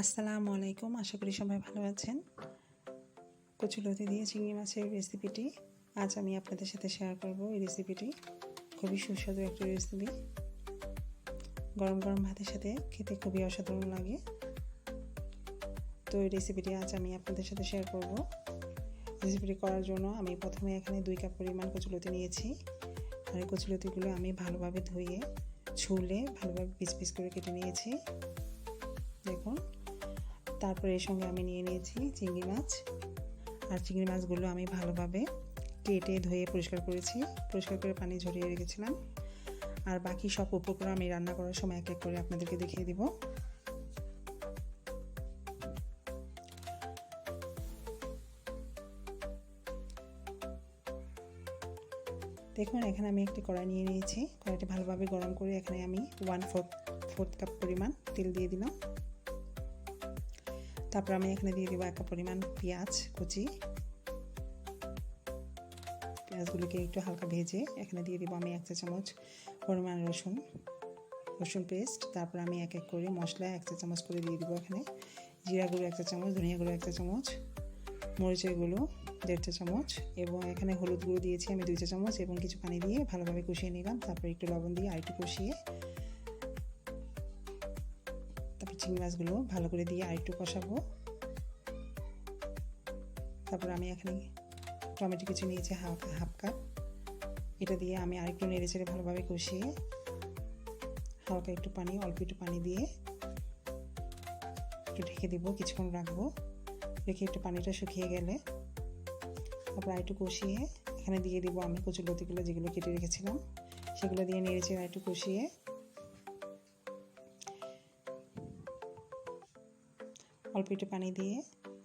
আসসালামু আলাইকুম, আশা করি সবাই ভালো আছেন। কচুলতি দিয়ে চিংড়ি মাছের রেসিপিটি আজ আমি আপনাদের সাথে শেয়ার করব। এই রেসিপিটি খুবই সুস্বাদু একটা রেসিপি গরম গরম ভাতের সাথে খেতে খুবই অসাধারণ লাগে। তো এই রেসিপিটি আজ আমি আপনাদের সাথে শেয়ার করব। রেসিপিটি করার জন্য আমি প্রথমে এখানে দুই কাপ পরিমাণ কচুলতি নিয়েছি। আর এই কচুলতিগুলো আমি ভালোভাবে ধুয়ে, ছুলে ভালোভাবে পিস পিস করে কেটে নিয়েছি। তারপরে এর সঙ্গে আমি নিয়ে নিয়েছি চিংড়ি মাছ। আর চিংড়ি মাছগুলো আমি ভালোভাবে কেটে ধুয়ে পরিষ্কার করেছি। পরিষ্কার করে পানি ঝরিয়ে রেখেছিলাম। আর বাকি সব উপকরণ আমি রান্না করার সময় এক এক করে আপনাদেরকে দেখিয়ে দিব। দেখুন, এখানে আমি একটি কড়াই নিয়ে নিয়েছি। কড়াইটি ভালোভাবে গরম করে এখানে আমি ওয়ান ফোর্থ ফোর্থ কাপ পরিমাণ তেল দিয়ে দিলাম। তারপর আমি এখানে দিয়ে দেবো এক কাপ পরিমাণ পেঁয়াজ কুচি। পেঁয়াজগুলিকে একটু হালকা ভেজে এখানে দিয়ে দেবো আমি এক চা চামচ পরিমাণ রসুন রসুন পেস্ট। তারপর আমি এক এক করে মশলা এক চা চামচ করে দিয়ে দেবো এখানে। জিরা গুঁড়ো এক চা চামচ, ধনিয়া গুঁড়ো এক চা চামচ, মরিচের গুঁড়ো দেড় চা চামচ এবং এখানে হলুদ গুঁড়ো দিয়েছি আমি দুই চা চামচ এবং কিছু পানি দিয়ে ভালোভাবে কষিয়ে নিলাম। তারপর একটু লবণ দিয়ে আর একটু কষিয়ে চিংড়ি মাছগুলো ভালো করে দিয়ে আরেকটু কষাবো। তারপর আমি এখানে টমেটো কিছু নিয়েছি হাফ হাফ কাপ। এটা দিয়ে আমি আরেকটু নেড়ে চেড়ে ভালোভাবে কষিয়ে হালকা একটু পানি, অল্প একটু পানি দিয়ে একটু ঢেকে দিব, কিছুক্ষণ রাখব। রেখে একটু পানিটা শুকিয়ে গেলে তারপর আরেকটু কষিয়ে এখানে দিয়ে দিব আমি কচুলতিগুলো যেগুলো কেটে রেখেছিলাম। সেগুলো দিয়ে নেড়ে চেড়ে একটু কষিয়ে অল্প একটু পানি দিয়ে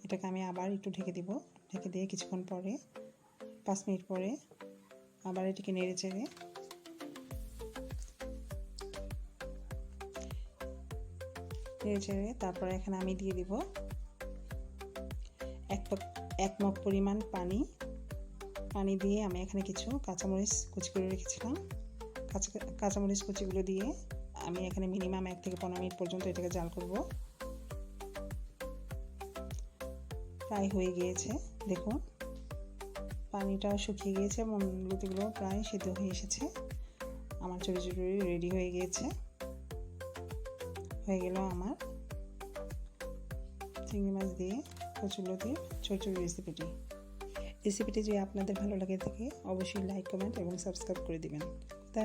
এটাকে আমি আবার একটু ঢেকে দিব। ঢেকে দিয়ে কিছুক্ষণ পরে, পাঁচ মিনিট পরে আবার এটাকে নেড়ে চেড়ে নেড়ে চেড়ে তারপরে এখানে আমি দিয়ে দিব এক এক মগ পরিমাণ পানি। পানি দিয়ে আমি এখানে কিছু কাঁচামরিচ কুচি করে রেখেছিলাম। কাঁচা, কাঁচামরিচ কুচিগুলো দিয়ে আমি এখানে মিনিমাম এক থেকে পনেরো মিনিট পর্যন্ত এটাকে জাল করব। প্রায় হয়ে গিয়েছে, দেখুন। পানিটা শুকিয়ে গিয়েছে এবং লুতিগুলো প্রায় সিদ্ধ হয়ে এসেছে। আমার চুরি চুরি রেডি হয়ে গিয়েছে। হয়ে গেল আমার চিংড়ি মাছ দিয়ে কচুলতির চচুরি রেসিপিটি রেসিপিটি যদি আপনাদের ভালো লাগে থাকে, অবশ্যই লাইক কমেন্ট এবং সাবস্ক্রাইব করে দিবেন। খুদা